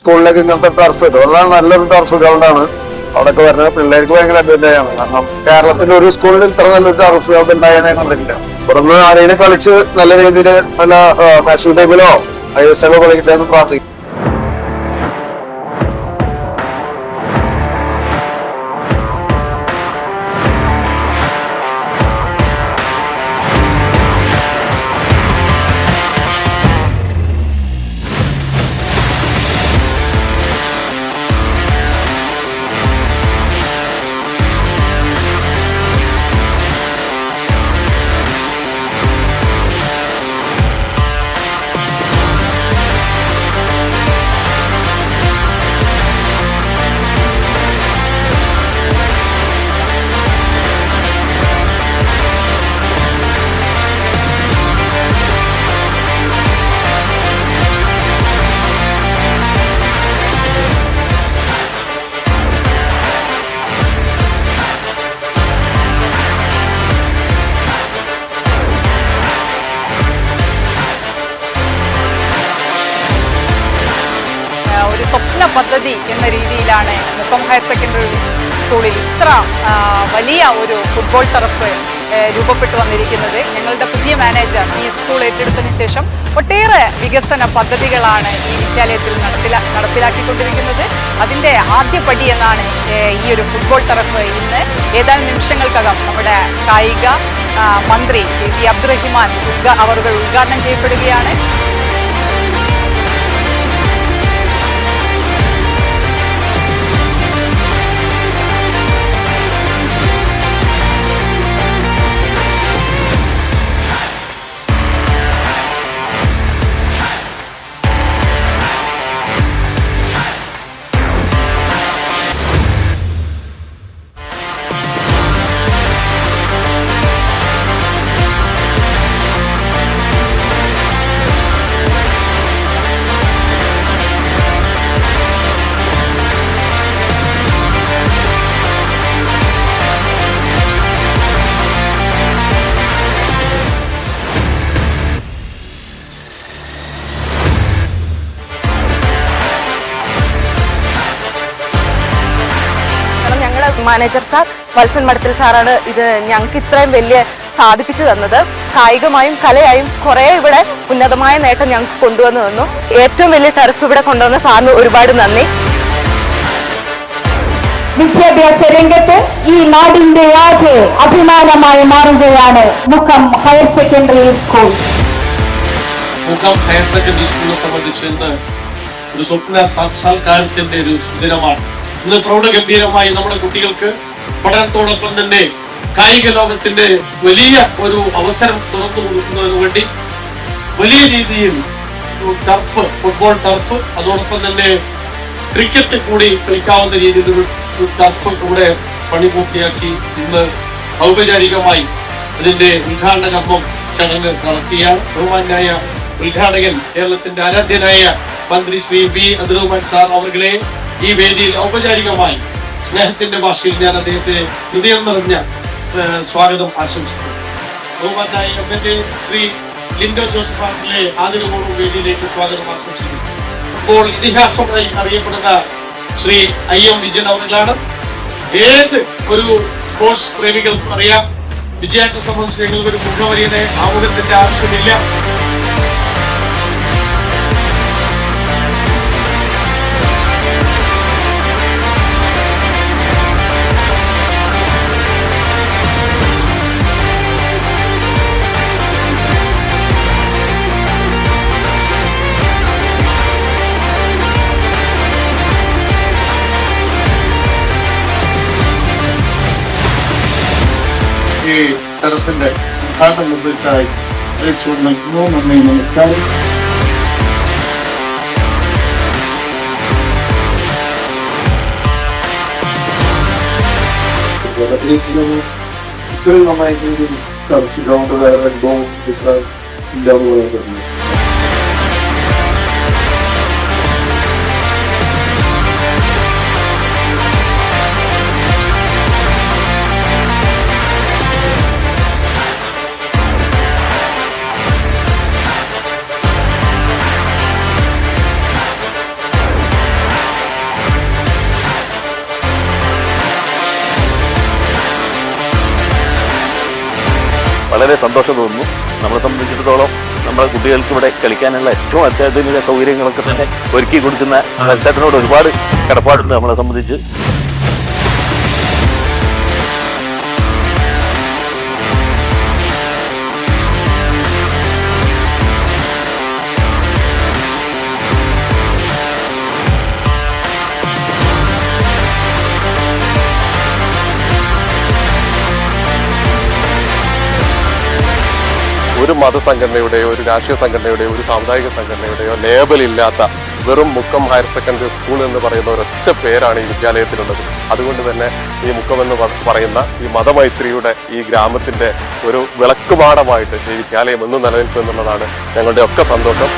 സ്കൂളിലേക്ക് ഇങ്ങനത്തെ ടർഫ് ഇത് വളരെ നല്ലൊരു ടർഫ് ഗ്രൗണ്ടാണ് അവിടെയൊക്കെ വരുന്നത്. പിള്ളേർക്ക് ഭയങ്കര അഡ്വാന്റേജ് ആണ്. കാരണം കേരളത്തിൽ ഒരു സ്കൂളിൽ ഇത്ര നല്ലൊരു ടർഫ് ഗ്രൗണ്ട് ഉണ്ടായതിനെ കണ്ടിട്ടില്ല. ഇവിടുന്ന് ആരെയും കളിച്ച് നല്ല രീതിയിൽ നല്ല നാഷണൽ ടീമിലോ ഐ എസ് എല്ലോ കളിക്കട്ടെ എന്ന് പ്രാർത്ഥിക്കും പദ്ധതി എന്ന രീതിയിലാണ് മുക്കം ഹയർ സെക്കൻഡറി സ്കൂളിൽ ഇത്ര വലിയ ഒരു ഫുട്ബോൾ ടർഫ് രൂപപ്പെട്ടു വന്നിരിക്കുന്നത്. ഞങ്ങളുടെ പുതിയ മാനേജർ ഈ സ്കൂൾ ഏറ്റെടുത്തതിന് ശേഷം ഒട്ടേറെ വികസന പദ്ധതികളാണ് ഈ വിദ്യാലയത്തിൽ നടപ്പിലാ നടപ്പിലാക്കിക്കൊണ്ടിരിക്കുന്നത്. അതിന്റെ ആദ്യ പടി എന്നാണ് ഈ ഒരു ഫുട്ബോൾ ടർഫ് ഇന്ന് ഏതാനും നിമിഷങ്ങൾക്കകം നമ്മുടെ കായിക മന്ത്രി പി വി അബ്ദുറഹിമാൻ ഉദ്ഘാ അവർ ഉദ്ഘാടനം ചെയ്യപ്പെടുകയാണ്. മാനേജർ സാർ വത്സൻ മഠത്തിൽ സാറാണ് ഇത് ഞങ്ങൾക്ക് ഇത്രയും വലിയ സാധിപ്പിച്ചു തന്നത്. കായികമായും കലയായും കുറേ ഇവിടെ ഉന്നതമായ നേട്ടം ഞങ്ങൾക്ക് കൊണ്ടുവന്നു തന്നു. ഏറ്റവും വലിയ ടർഫ് ഇവിടെ കൊണ്ടുവന്ന സാറിന് ഒരുപാട് നന്ദി. വിദ്യാഭ്യാസ രംഗത്ത് ഈ നാടിന്റെ ആകെ അഭിമാനമായി മാറുകയാണ് Mukkam higher secondary school. Mukkam higher secondary സ്കൂളിനെ സംബന്ധിച്ച് ഒരു സ്വപ്ന സാക്ഷാത്കാരത്തിന്റെ ഒരു സുദിനമാണ്. ഇന്ന് പ്രൗഢഗംഭീരമായി നമ്മുടെ കുട്ടികൾക്ക് പഠനത്തോടൊപ്പം തന്നെ കായിക ലോകത്തിന്റെ വലിയ ഒരു അവസരം തുറന്നു കൊടുക്കുന്നതിന് വേണ്ടി വലിയ രീതിയിൽ ടർഫ് ഫുട്ബോൾ ടർഫ് അതോടൊപ്പം തന്നെ ക്രിക്കറ്റ് കൂടി കളിക്കാവുന്ന രീതിയിൽ ഒരു ടർഫ് ഇവിടെ പണി പൂർത്തിയാക്കി ഇന്ന് ഔപചാരികമായി അതിന്റെ ഉദ്ഘാടന കർമ്മം ചടങ്ങ് നടത്തിയാണ് ബഹുമാനായ ഉദ്ഘാടകൻ കേരളത്തിന്റെ ആരാധ്യനായ മന്ത്രി ശ്രീ ബി അബ്ദുറഹ്മാൻ സാർ അവരുടെ ഈ വേദിയിൽ ഔപചാരികമായി സ്നേഹത്തിന്റെ ഭാഷയിൽ ഞാൻ അദ്ദേഹത്തെ ഹൃദയം നിറഞ്ഞ സ്വാഗതം ആശംസിക്കുന്നു. ശ്രീ ലിൻഡോ ജോസഫ് ആറിലെ ആദര ഗൗരവ വേദിയിലേക്ക് സ്വാഗതം ആശംസിക്കുന്നു. അപ്പോൾ ഇതിഹാസമായി അറിയപ്പെടുന്ന ശ്രീ ഐ എം വിജയൻ അവറുകളാണ് ഏത് ഒരു സ്പോർട്സ് പ്രേമികൾക്കും അറിയാം. വിജയത്തെ സംബന്ധിച്ച് ഞങ്ങൾക്ക് ഒരു മുഖവരിയുടെ ആമുഖത്തിന്റെ ആവശ്യമില്ല. ഈ ടർഫിന്റെ ഉദ്ഘാടനം നിർവഹിച്ചായി അറിയിച്ചുകൊണ്ടിരിക്കുന്നു നന്ദി നമസ്കാരം ഇത്രയും നന്നായിട്ട് ടർഫ് ഗ്രൗണ്ട് വേറെ അനുഭവം ഇല്ലാന്ന് വളരെ സന്തോഷം തോന്നുന്നു. നമ്മളെ സംബന്ധിച്ചിടത്തോളം നമ്മുടെ കുട്ടികൾക്ക് ഇവിടെ കളിക്കാനുള്ള ഏറ്റവും അത്യാധുനിക സൗകര്യങ്ങളൊക്കെ തന്നെ ഒരുക്കി കൊടുക്കുന്ന മത്സരത്തിനോട് ഒരുപാട് കടപ്പാടുണ്ട് നമ്മളെ സംബന്ധിച്ച്. ഒരു മതസംഘടനയുടെയോ ഒരു രാഷ്ട്രീയ സംഘടനയുടെയോ ഒരു സാമുദായിക സംഘടനയുടെയോ ലേബൽ ഇല്ലാത്ത വെറും മുക്കം ഹയർ സെക്കൻഡറി സ്കൂൾ എന്ന് പറയുന്ന ഒരൊറ്റ പേരാണ് ഈ വിദ്യാലയത്തിലുള്ളത്. അതുകൊണ്ട് തന്നെ ഈ മുക്കം എന്ന് പറയുന്ന ഈ മതമൈത്രിയുടെ ഈ ഗ്രാമത്തിന്റെ ഒരു വിളക്കുപാടമായിട്ട് ഈ വിദ്യാലയം എന്ന് നിലനിൽക്കും എന്നുള്ളതാണ് ഞങ്ങളുടെ ഒക്കെ സന്തോഷം.